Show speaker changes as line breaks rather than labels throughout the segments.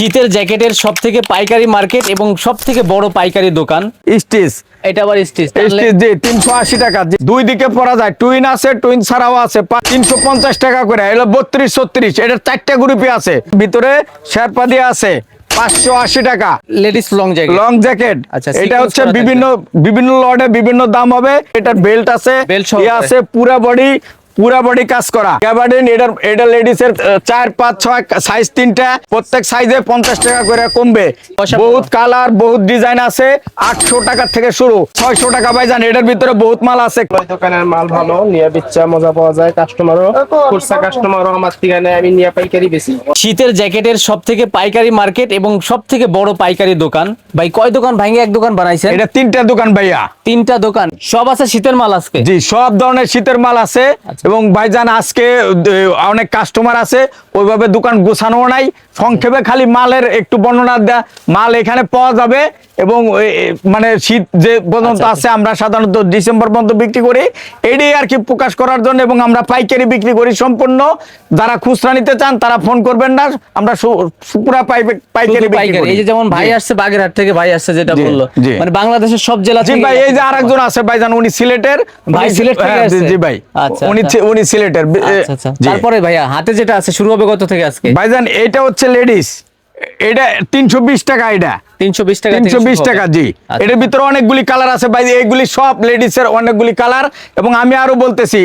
শীতের জ্যাকেটের সব থেকে পাইকারি মার্কেট এবং সব থেকে বড় পাইকারি দোকান।
স্টিচ।
এটা আবার স্টিচ
স্টিচ জি তিনশো আশি টাকা। দুই দিকে পরা যায় টুইন আছে টুইন ছাড়াও আছে তিনশো পঞ্চাশ টাকা করে। এলো বত্রিশ ছত্রিশ এটার চারটা গ্রুপে আছে। ভিতরে শেরপা দিয়ে আছে পাঁচশো আশি টাকা।
Ladies long jacket
long jacket
আচ্ছা,
এটা হচ্ছে বিভিন্ন বিভিন্ন লটে বিভিন্ন দাম হবে। এটার বেল্ট আছে ইয়ে আছে পুরা বডি পুরা বডি কাজ করা। এটা লেডিস এর চার পাঁচ ছয় সাইজ তিনটা প্রত্যেক সাইজে পঞ্চাশ টাকা করে কমবে। বহুত কালার বহুত ডিজাইন আছে। আটশো টাকা থেকে শুরু। ছয়শো টাকা ভাইজান এটার ভিতরে বহুত মাল আছে।
দোকানের মাল ভালো নিয়ে বিচ্ছা মজা পাওয়া যায় কাস্টমারও খুচরা কাস্টমারও আমার আমি নিয়ে পাইকারি বেশি
শীতের জ্যাকেটের সব থেকে পাইকারি মার্কেট এবং সব থেকে বড় পাইকারি দোকান। ভাই কয় দোকান ভাঙে? এক দোকান বানাইছেন?
এটা তিনটা দোকান ভাইয়া।
তিনটা দোকান। সব আছে শীতের মাল আজকে?
জি সব ধরনের শীতের মাল আছে।
আচ্ছা।
এবং ভাইজান আজকে অনেক কাস্টমার আছে ওইভাবে দোকান গোছানো নাই সংক্ষেপে খালি মালের একটু বর্ণনা দেয়া মাল এখানে পাওয়া যাবে এবং মানে শীত যে পর্যন্ত
আচ্ছা,
আছে আমরা সাধারণত ডিসেম্বর পর্যন্ত বিক্রি করি। এটাই আর কি প্রকাশ করার জন্য এবং আমরা পাইকারি বিক্রি করি সম্পূর্ণ। যারা খুচরা নিতে চান তারা ফোন করবেন না আমরা পুরা পাইকারি
পাইকারি। এই যে যেমন ভাই আসছে বাগেরহাট থেকে ভাই আসছে যেটা বলল মানে বাংলাদেশের সব জেলা থেকে
ভাই এই যে আরেকজন আছে ভাইজান উনি সিলেটের
ভাই সিলেট থেকে
হ্যাঁ, জি,
আসছে?
জি ভাই।
আচ্ছা,
উনি
আচ্ছা।
উনি সিলেটের
আচ্ছা আচ্ছা। তারপরে ভাইয়া হাতে যেটা আছে শুরু হবে কত থেকে আজকে?
ভাইজান এটা হচ্ছে লেডিস। এটা তিনশো বিশ টাকা এটা।
তিনশো বিশ টাকা
তিনশো বিশ টাকা জি।
আচ্ছা।
এটার ভিতরে অনেকগুলি কালার আছে ভাই। এইগুলি সব লেডিস এর অনেকগুলি কালার। এবং আমি আরও বলতেছি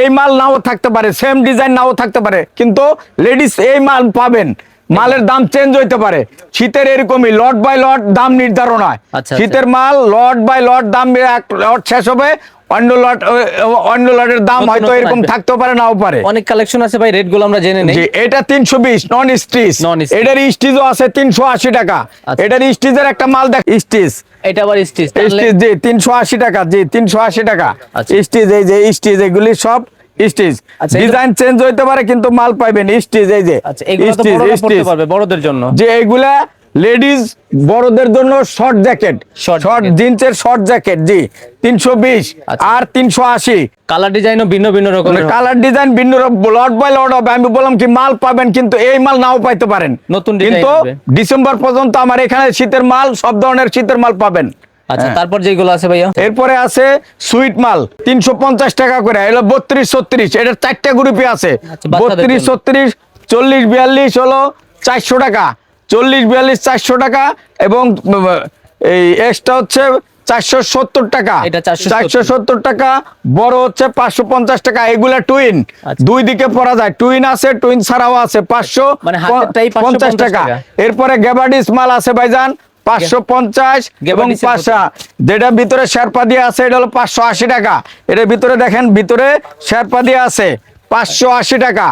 এই মাল নাও থাকতে পারে সেম ডিজাইন নাও থাকতে পারে কিন্তু লেডিস এই মাল পাবেন। মালের দাম চেঞ্জ হইতে পারে। শীতের এরকমই লট বাই লট দাম নির্ধারণ হয়। শীতের মাল লট বাই লট দাম এক লট শেষ হবে। অন্য লট অন্য লটের দাম হয়তো এরকম। থাকতেও পারে নাও পারে।
অনেক কালেকশন আছে ভাই রেটগুলো আমরা জেনে নেই।
এটা তিনশো বিশ নন স্টিচ। এটার স্টিচও আছে তিনশো আশি টাকা।
আচ্ছা।
এটার স্টিচের একটা মাল দেখ স্টিচ
এটা আবার স্টিচ
জি টাকা জি তিনশো আশি টাকা।
আচ্ছা।
স্টিচ এই যে স্টিচ এগুলি সব স্টিচ
আচ্ছা,
ডিজাইন চেঞ্জ হইতে পারে কিন্তু মাল পাইবেন স্টিচ এই যে।
আচ্ছা এগুলো তো বড়রা পড়তে পারবে বড়দের জন্য।
যে এগুলা লেডিস বড়দের জন্য শর্ট জ্যাকেট শর্ট। জিন্সের শর্ট জ্যাকেট জি। তিনশো বিশ
আচ্ছা।
আর তিনশো আশি।
কালার ডিজাইনও ভিন্ন ভিন্ন রকমের হবে।
কালার ডিজাইন ভিন্ন লট বাই লট হবে। আমি বললাম কি মাল পাবেন কিন্তু এই মাল নাও পাইতে পারেন।
নতুন
কিন্তু ডিসেম্বর পর্যন্ত আমার এখানে শীতের মাল সব ধরনের শীতের মাল পাবেন।
আচ্ছা
হ্যাঁ।
তারপর যেগুলো আছে ভাইয়া?
এরপরে আছে সুইট মাল তিনশো পঞ্চাশ টাকা করে। এলো বত্রিশ ছত্রিশ এটার চারটা গ্রুপে আছে।
আচ্ছা,
বত্রিশ। ছত্রিশ চল্লিশ বিয়াল্লিশ হলো চারশো টাকা। চল্লিশ বিয়াল্লিশ চারশো টাকা এবং এই এক্সট্রা হচ্ছে চারশো সত্তর টাকা। চারশো সত্তর। টাকা বড় হচ্ছে পাঁচশো পঞ্চাশ টাকা। এগুলা টুইন
আচ্ছা।
দুই দিকে পরা যায়। টুইন আছে টুইন ছাড়াও আছে পাঁচশো
মানে হাতেরটাই 550
পঞ্চাশ টাকা। এরপরে গ্যাবাডিস মাল আছে ভাইজান পাঁচশো পঞ্চাশ এবং পাঁচশো। যেটা ভিতরে শেরপা দিয়ে আছে এটা হলো পাঁচশো আশি টাকা। এটার ভিতরে দেখেন ভিতরে শেরপা দিয়ে আছে। পাঁচশো আশি টাকা।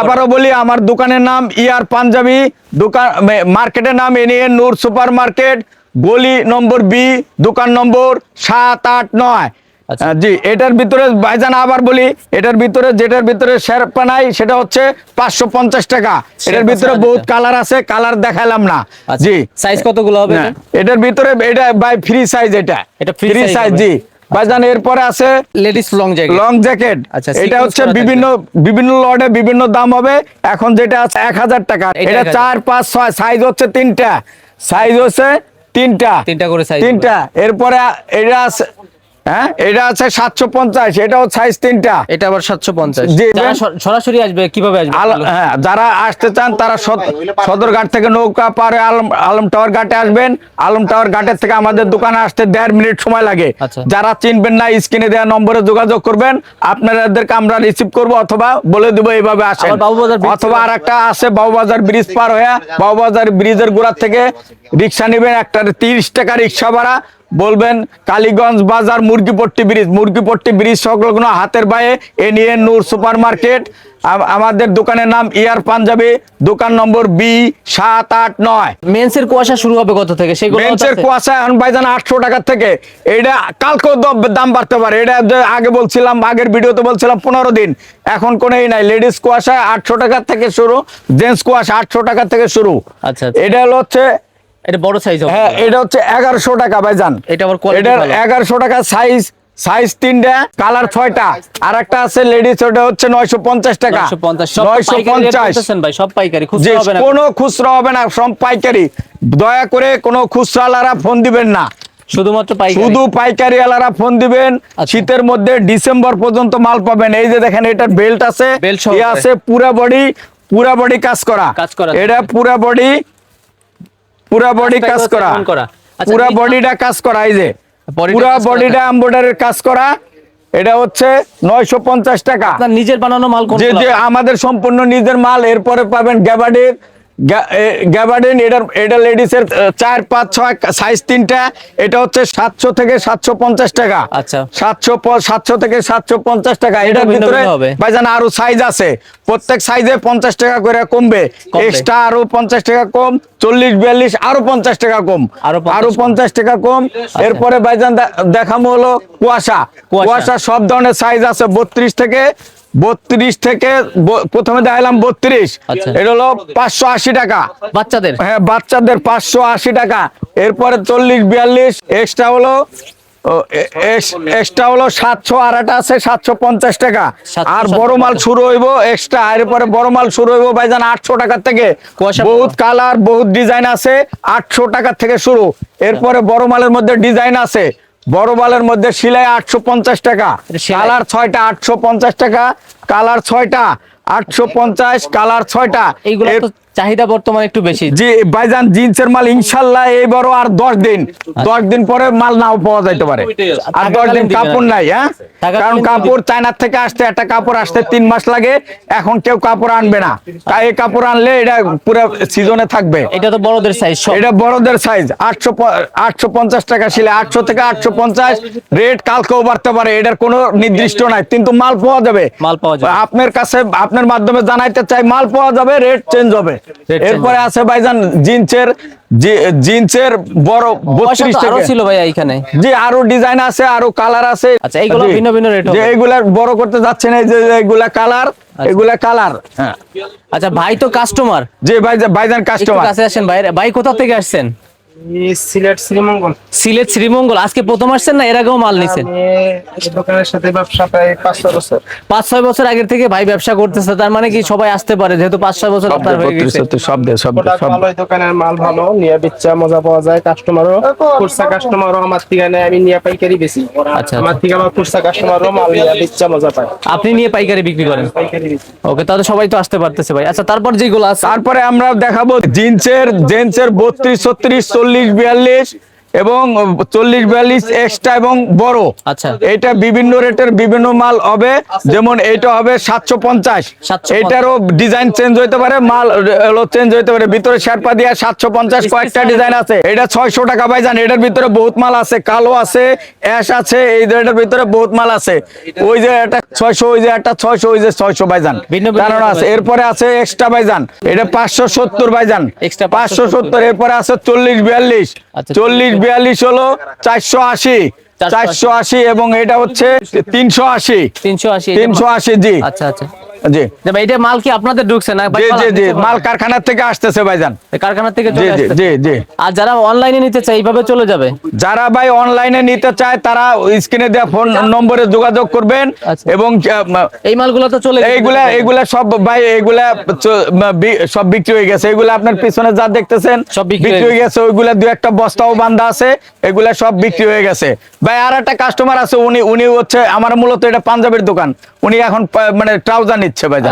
আবারও বলি আমার দোকানের নাম ইয়ার পাঞ্জাবি দোকান মার্কেটের নাম এনিয়ে নূর সুপার মার্কেট গলি নম্বর বি দোকান নম্বর সাত আট নয়।
আচ্ছা।
জি এটার ভিতরে ভাইজান আবার বলি এটার ভিতরে যেটার ভিতরে শেরপা নাই সেটা হচ্ছে পাঁচশো পঞ্চাশ টাকা। এটার ভিতরে বহুত কালার আছে কালার দেখালাম না।
আচ্ছা,
জি।
সাইজ কতগুলো হবে
এটার ভিতরে এটা বাই ফ্রি সাইজ এটা।
এটা
ফ্রি সাইজ জি। ভাইজান এরপরে আছে
ladies long jacket
long jacket
আচ্ছা,
এটা হচ্ছে বিভিন্ন বিভিন্ন লটে বিভিন্ন দাম হবে। এখন যেটা আছে এক হাজার টাকা।
এটা
এটা
1000
চার পাঁচ ছয় সাইজ হচ্ছে তিনটা। সাইজ হচ্ছে তিনটা।
তিনটা করে সাইজ
তিনটা। এরপরে এটা আছে হ্যাঁ এটা আছে সাতশো পঞ্চাশ এটাও সাইজ তিনটা।
এটা আবার সাতশো পঞ্চাশ। সরাসরি আসবে কীভাবে আসবে
হ্যাঁ যারা আসতে চান তারা সদরঘাট থেকে নৌকা পারে আলম আলম টাওয়ার ঘাটে আসবেন। আলম টাওয়ার ঘাটের থেকে আমাদের দোকানে আসতে দেড় মিনিট সময় লাগে।
আচ্ছা।
যারা চিনবেন না স্ক্রিনে দেওয়া নম্বরে যোগাযোগ করবেন। আপনাদেরকে আমরা রিসিভ করব অথবা বলে দেবো এইভাবে আসেন। অথবা আর একটা আছে বাবুবাজার ব্রিজ পার হয়ে বাবুবাজার ব্রিজের গোড়ার থেকে রিক্সা নেবেন একটা তিরিশ টাকা রিক্সা ভাড়া বলবেন কালীগঞ্জ বাজার মুরগিপট্টি ব্রিজ মুরগিপট্টি ব্রিজ সংলগ্ন হাতের বায়ে এ নিয়ে নূর সুপার মার্কেট আমাদের দোকানের নাম ইয়ার পাঞ্জাবি দোকান নম্বর বি সাত আট নয়।
মেন্সের কুয়াশা শুরু হবে কত থেকে? সেগুলো
বেঞ্চের কুয়াশা এখন ভাইজান আটশো টাকার থেকে। এটা কালকেও দাম বাড়তে পারে। এটা আগে বলছিলাম আগের ভিডিওতে বলছিলাম পনেরো দিন। এখন কোনো এই নাই। লেডিস কুয়াশা আটশো টাকার থেকে শুরু জেন্টস কুয়াশা আটশো টাকার থেকে শুরু।
আচ্ছা, আচ্ছা।
এটা হলো হচ্ছে
এটা বড় সাইজ হবে।
হ্যাঁ এটা হচ্ছে এগারোশো টাকা ভাইজান।
এটা আবার
এটার
ভালো।
এগারোশো টাকা সাইজ সাইজ তিনটা কালার ছয়টা। আর একটা আছে লেডিস ওটা হচ্ছে নয়শো পঞ্চাশ টাকা।
950
নয়শো পঞ্চাশ।
ভাই সব পাইকারি খুচরা হবে না।
কোনো খুচরা হবে না সব পাইকারি। দয়া করে কোনো খুচরালারা ফোন দিবেন না।
শুধুমাত্র পাইকারি?
শুধু পাইকারি আলারা ফোন দিবেন।
আচ্ছা।
শীতের মধ্যে ডিসেম্বর পর্যন্ত মাল পাবেন। এই যে দেখেন এটার বেল্ট আছে।
সহ
আছে পুরা বডি পুরা বডি কাজ করা।
কাজ করা।
এটা পুরা বডি পুরা বডি কাজ করা।
আচ্ছা,
পুরা বডিটা কাজ করা এই যে।
Bodyটা
পুরা বডিটা এমব্রয়ডারির কাজ করা। এটা হচ্ছে নয়শো পঞ্চাশ টাকা।
নিজের বানানো মাল
যে আমাদের সম্পূর্ণ নিজের মাল এরপরে পাবেন গ্যাবার্ডিন গ্যাবার্ডিন এটার এটা লেডিসের চার পাঁচ ছয় সাইজ তিনটা। এটা হচ্ছে সাতশো থেকে সাতশো পঞ্চাশ টাকা।
আচ্ছা।
সাতশো সাতশো থেকে সাতশো পঞ্চাশ টাকা। এটার ভিতরে। ভাইজান আরও সাইজ আছে। প্রত্যেক সাইজে পঞ্চাশ টাকা করে কমবে। এক্সট্রা আরও পঞ্চাশ টাকা কম চল্লিশ বিয়াল্লিশ আরও পঞ্চাশ টাকা কম। আরও পঞ্চাশ টাকা কম। এরপরে ভাইজান দেখামো হলো কুয়াশা।
কুয়াশা।
কুয়াশা সব ধরনের সাইজ আছে। বত্রিশ থেকে বত্রিশ থেকে প্রথমে দেখালাম বত্রিশ।
আচ্ছা।
এটা হলো পাঁচশো আশি টাকা।
বাচ্চাদের?
হ্যাঁ বাচ্চাদের পাঁচশো আশি টাকা। এরপরে চল্লিশ বিয়াল্লিশ এক্সট্রা হলো এক্সট্রা হলো সাতশো আর একটা আছে সাতশো পঞ্চাশ টাকা। আর বড় মাল শুরু হইব এক্সট্রা। এরপরে বড় মাল শুরু হইব ভাইজান আটশো টাকার থেকে। বহুত কালার বহুত ডিজাইন আছে আটশো টাকার থেকে শুরু। এরপরে বড় মালের মধ্যে ডিজাইন আছে বড় বালের মধ্যে সিলাই আটশো পঞ্চাশ টাকা কালার ছয়টা আটশো পঞ্চাশ টাকা কালার ছয়টা আটশো পঞ্চাশ কালার ছয়টা।
চাহিদা বর্তমানে একটু বেশি।
জি ভাইজান জিন্সের মাল ইনশাল্লাহ এই বড় আর দশ দিন দশ দিন পরে মাল নাও পাওয়া যাইতে পারে। আর দশ দিন কাপড় নাই হ্যাঁ? কারণ কাপড় চায়নার থেকে আসতে একটা কাপড় আসতে তিন মাস লাগে এখন কেউ কাপড় আনবে না। তাই এই কাপড় আনলে এটা পুরো সিজনে থাকবে।
এটা তো বড়দের সাইজ
এটা বড়দের সাইজ আটশো আটশো পঞ্চাশ টাকা ছিলে আটশো থেকে আটশো পঞ্চাশ রেট কালকেও বাড়তে পারে এটার কোনো নির্দিষ্ট নাই। কিন্তু মাল পাওয়া যাবে।
মাল পাওয়া যাবে।
আপনার কাছে আপনার মাধ্যমে জানাইতে চাই মাল পাওয়া যাবে রেট চেঞ্জ হবে। এরপরে আছে ভাইজান জিন্সের জিন্সের বড়
পয়সা
বত্রিশ
তো
আরও
ছিল ভাই এইখানে।
জি আরও ডিজাইন আছে আরও কালার আছে।
আচ্ছা, এইগুলো ভিন্ন ভিন্ন রেট হবে।
যে এগুলা বড় করতে যাচ্ছে না এই যে এগুলা কালার এগুলা কালার। হ্যাঁ
আচ্ছা ভাই তো কাস্টমার
জি ভাই ভাইজান কাস্টমার
কাছে আসেন ভাই। ভাই কোথা থেকে আসছেন?
সিলেট শ্রীমঙ্গল।
সিলেট শ্রীমঙ্গল। আজকে প্রথম আসছেন না? এর আগেও মাল নিছেন?
দোকানের সাথে ব্যবসা প্রায় পাঁচ ছয় বছর।
পাঁচ ছয় বছর আগের থেকে ভাই ব্যবসা করতেছে তার মানে কি সবাই আসতে পারে? যেহেতু পাঁচ ছয় বছর আপনার হয়ে গেছে।
সব সব দে
প্রোডাক্ট
সব
ভালো দোকানের মাল ভালো নিয়ে বিচ্ছা মজা পাওয়া যায় কাস্টমারও খুচরা কাস্টমারও আমার থেকে নেয় আমি নিয়ে পাইকারি বেশি
আচ্ছা।
আমার থেকে আমার খুচরা কাস্টমারও মাল নিয়ে বিচ্ছা মজা পায়।
আপনি নিয়ে পাইকারি বিক্রি করেন?
পাইকারি
ওকে তাহলে সবাই তো আসতে পারতেছে ভাই। আচ্ছা তারপর যেগুলো আছে
তারপরে আমরা দেখাবো জিন্সের জেন্সের বত্রিশ ছত্রিশ চল্লিশ বিয়াল্লিশ এবং চল্লিশ বিয়াল্লিশ এক্সট্রা এবং বড়।
আচ্ছা।
এটা বিভিন্ন রেটের বিভিন্ন মাল হবে। যেমন এটা হবে সাতশো পঞ্চাশ। এটারও ডিজাইন চেঞ্জ হইতে পারে মাল চেঞ্জ হইতে পারে। ভিতরে শেরপা দিয়া সাতশো পঞ্চাশ কয়েকটা ডিজাইন আছে। এটা ছয়শো টাকা ভাইজান। এটার ভিতরে বহুত মাল আছে। কালো আছে অ্যাশ আছে এই এটার ভিতরে বহুত মাল আছে। ওই যে একটা ছয়শো ওই যে একটা ছয়শো ওই যে ছয়শো ভাইজান।
ভিন্ন ভিন্ন
কারণ আছে। এরপরে আছে এক্সট্রা ভাইজান। এটা পাঁচশো সত্তর
Extra
পাঁচশো সত্তর। এরপরে আছে চল্লিশ বিয়াল্লিশ।
আচ্ছা,
চল্লিশ বিয়াল্লিশ হলো চারশো আশি। চারশো আশি। এবং এটা হচ্ছে তিনশো আশি।
তিনশো আশি
তিনশো আশি জি।
আচ্ছা আচ্ছা।
জি।
ভাই এটা মাল কি আপনাদের ঢুকছে না?
জি জি জি। মাল কারখানার থেকে আসতেছে ভাইজান।
কারখানা থেকে চলে আসছে
জি জি
আর যারা অনলাইনে নিতে চায় এইভাবে চলে যাবে?
যারা ভাই অনলাইনে নিতে চায় তারা স্ক্রিনে দেওয়া ফোন নম্বরে যোগাযোগ করবেন
আচ্ছা।
এবং
এই মালগুলো তো চলে
এইগুলা এইগুলা সব ভাই এইগুলা সব বিক্রি হয়ে গেছে। এগুলা আপনার পিছনে যা দেখতেছেন
সব বিক্রি হয়ে
হয়ে গেছে। ওইগুলা দু একটা বস্তাও বান্ধা আছে। এগুলা সব বিক্রি হয়ে গেছে। ভাই আর একটা কাস্টমার আছে উনি উনি হচ্ছে আমার মূলত এটা পাঞ্জাবের দোকান। উনি এখন মানে ট্রাউজার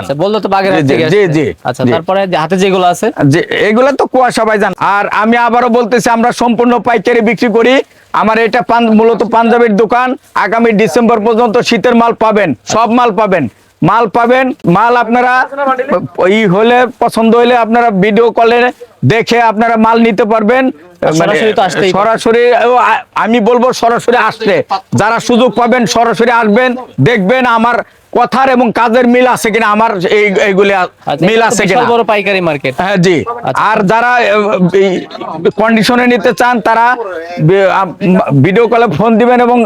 আচ্ছা বলল তো বাগের
জি, জি, জি, জি,
আচ্ছা তারপরে হাতে যেগুলো আছে?
যে এগুলো তো কুয়াশা ভাইজান আর আমি আবারও বলতেছি আমরা সম্পূর্ণ পাইকারি বিক্রি করি। আমার এটা মূলত পাঞ্জাবের দোকান। আগামী ডিসেম্বর পর্যন্ত শীতের মাল পাবেন সব মাল পাবেন। মাল পাবেন মাল আপনারা ই হলে পছন্দ হলে আপনারা ভিডিও কলে দেখে আপনারা মাল নিতে পারবেন। মানে
সরাসরি
আমি বলব সরাসরি আসলে। যারা সুযোগ পাবেন সরাসরি আসবেন দেখবেন আমার কথার এবং কাজের মিল আছে কিনা আমার এই এইগুলি
আচ্ছা,
মিল আছে কিনা।
বড় পাইকারি মার্কেট।
হ্যাঁ জি।
আচ্ছা।
আর যারা কন্ডিশনে নিতে চান তারা ভিডিও কলে ফোন দিবেন এবং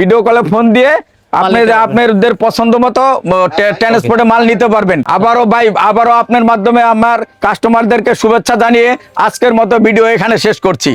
ভিডিও কলে ফোন দিয়ে আপনি আপনাদের পছন্দ মতো ট্রান্সপোর্টে মাল নিতে পারবেন। আবারও ভাই আবারও আপনার মাধ্যমে আমার কাস্টমারদেরকে শুভেচ্ছা জানিয়ে আজকের মতো ভিডিও এখানে শেষ করছি।